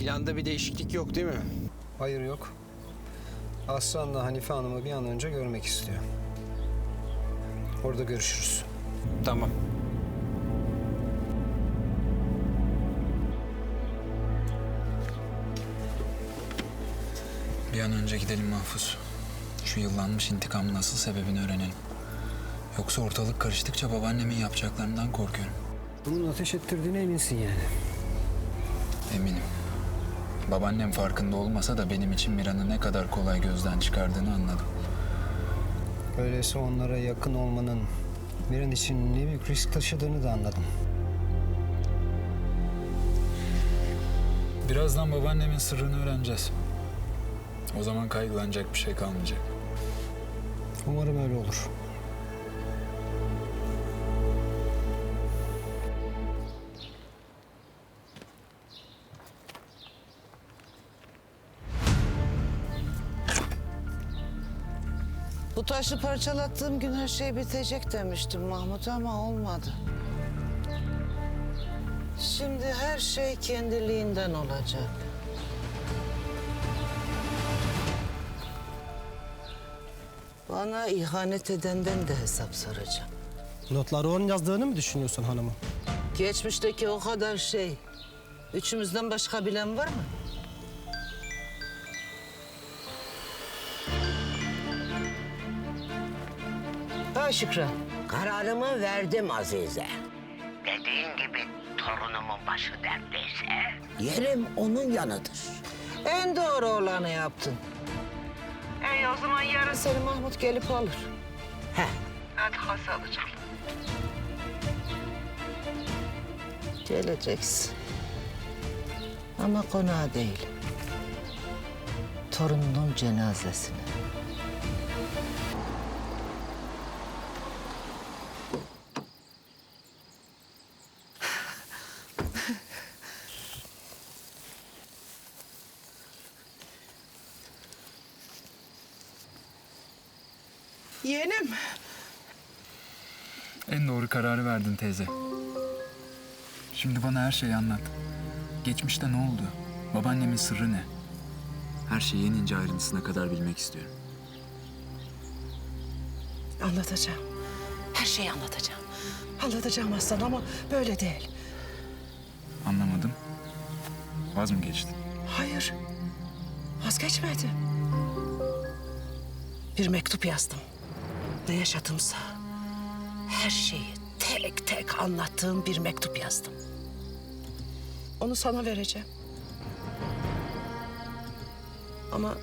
Planda bir değişiklik yok değil mi? Hayır yok. Aslan'la Hanife Hanım'ı bir an önce görmek istiyor. Orada görüşürüz. Tamam. Bir an önce gidelim Mahfuz. Şu yıllanmış intikamın asıl sebebini öğrenelim. Yoksa ortalık karıştıkça babaannemin yapacaklarından korkuyorum. Bunun ateş ettirdiğine eminsin yani. Eminim. Babaannem farkında olmasa da benim için Miran'ı ne kadar kolay gözden çıkardığını anladım. Öyleyse onlara yakın olmanın Miran için ne büyük risk taşıdığını da anladım. Birazdan babaannemin sırrını öğreneceğiz. O zaman kaygılanacak bir şey kalmayacak. Umarım öyle olur. Bu taşı parçalattığım gün her şey bitecek demiştim Mahmut ama olmadı. Şimdi her şey kendiliğinden olacak. Bana ihanet edenden de hesap soracağım. Notları onun yazdığını mı düşünüyorsun hanımım? Geçmişteki o kadar şey. Üçümüzden başka bilen var mı? Ha Şükran. Kararımı verdim Azize. Dediğin gibi torunumun başı dertteyse... Yerim onun yanıdır. En doğru olanı yaptın. E o zaman yarın Seni Mahmut gelip alır. He. Hadi hasa alacağım. Geleceksin. Ama konağa değil. Torununun cenazesine. Yeğenim, En doğru kararı verdin teyze. Şimdi bana her şeyi anlat. Geçmişte ne oldu? Babaannemin sırrı ne? Her şeyi en ince ayrıntısına kadar bilmek istiyorum. anlatacağım. Her şeyi anlatacağım. Anlatacağım aslan ama böyle değil. Anlamadım. Vaz mı geçtin? Hayır, vazgeçmedim. Bir mektup yazdım. Ne yaşadımsa her şeyi tek tek anlattığım bir mektup yazdım. Onu sana vereceğim. Ama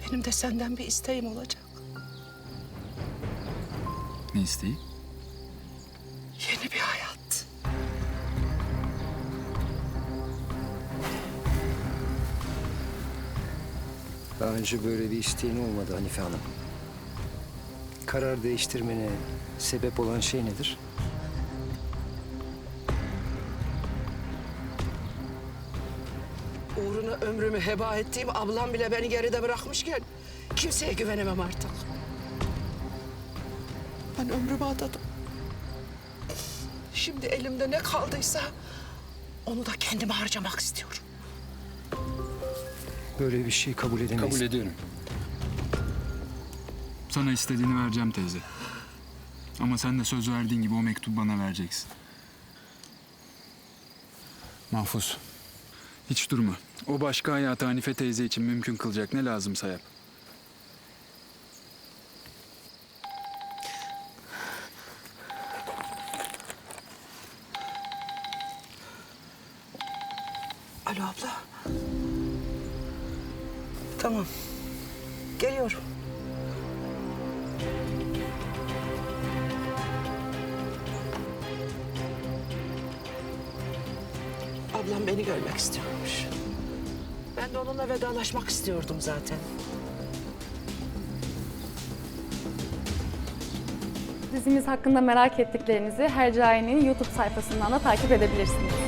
benim de senden bir isteğim olacak. Ne isteği? Daha önce böyle bir isteğin olmadı Hanife Hanım. Karar değiştirmene sebep olan şey nedir? Uğruna ömrümü heba ettiğim ablam bile beni geride bırakmışken kimseye güvenemem artık. Ben ömrümü adadım. Şimdi elimde ne kaldıysa onu da kendime harcamak istiyorum. Böyle bir şey kabul edemeyiz. Kabul ediyorum. Sana istediğini vereceğim teyze. Ama sen de söz verdiğin gibi o mektubu bana vereceksin. Mahfuz. Hiç durma. O başka hayatı Hanife teyze için mümkün kılacak ne lazımsa yap. Alo abla. Tamam. Geliyorum. Ablam beni görmek istiyormuş. Ben de onunla vedalaşmak istiyordum zaten. Dizimiz hakkında merak ettiklerinizi Hercai'nin YouTube sayfasından da takip edebilirsiniz.